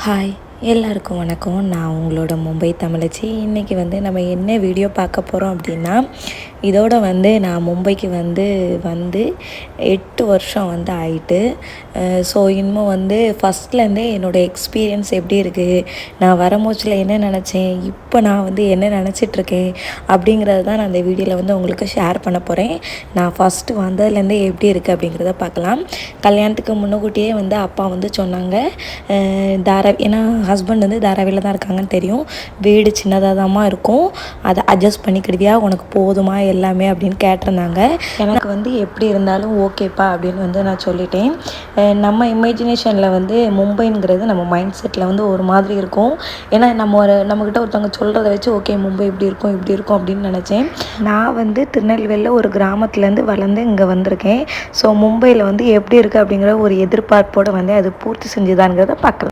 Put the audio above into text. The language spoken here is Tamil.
ഹായ് எல்லாருக்கும் வணக்கம். நான் உங்களோட மும்பை தமிழச்சி. இன்றைக்கி வந்து நம்ம என்ன வீடியோ பார்க்க போகிறோம் அப்படின்னா இதோட வந்து நான் மும்பைக்கு வந்து வந்து எட்டு வருஷம் வந்து ஆயிட்டு ஸோ இன்னும் வந்து ஃபஸ்ட்லேருந்தே என்னோடய எக்ஸ்பீரியன்ஸ் எப்படி இருக்குது நான் வரமோச்சில் என்ன நினச்சேன்? இப்போ நான் வந்து என்ன நினச்சிட்ருக்கேன் அப்படிங்கிறது தான் நான் அந்த வீடியோவில் வந்து உங்களுக்கு ஷேர் பண்ண போகிறேன் நான் ஃபஸ்ட்டு வந்ததுலேருந்தே எப்படி இருக்குது அப்படிங்கிறத பார்க்கலாம். கல்யாணத்துக்கு முன்னக்கூட்டியே வந்து அப்பா வந்து சொன்னாங்க தார தாரா ஏன்னா ஹஸ்பண்ட் வந்து தாராவியில் தான் இருக்காங்கன்னு தெரியும். வீடு சின்னதாக தாம்மா இருக்கும். அதை அட்ஜஸ்ட் பண்ணிக்கிடுவியா உனக்கு போதுமா எல்லாமே அப்படின்னு கேட்டிருந்தாங்க. எனக்கு வந்து எப்படி இருந்தாலும் ஓகேப்பா அப்படின்னு வந்து நான் சொல்லிட்டேன். நம்ம இமேஜினேஷனில் வந்து மும்பைங்கிறது நம்ம மைண்ட் செட்டில் வந்து ஒரு மாதிரி இருக்கும். ஏன்னா நம்ம ஒரு நம்மக்கிட்ட ஒருத்தவங்க சொல்கிறத வச்சு ஓகே மும்பை இப்படி இருக்கும் இப்படி இருக்கும் அப்படின்னு நினச்சேன். நான் வந்து திருநெல்வேலியில் ஒரு கிராமத்துலேருந்து வளர்ந்து இங்கே வந்திருக்கேன். ஸோ மும்பையில் வந்து எப்படி இருக்குது அப்படிங்கிற ஒரு எதிர்பார்ப்போடு வந்து அது பூர்த்தி செஞ்சுதாங்கிறத பார்க்கலாம்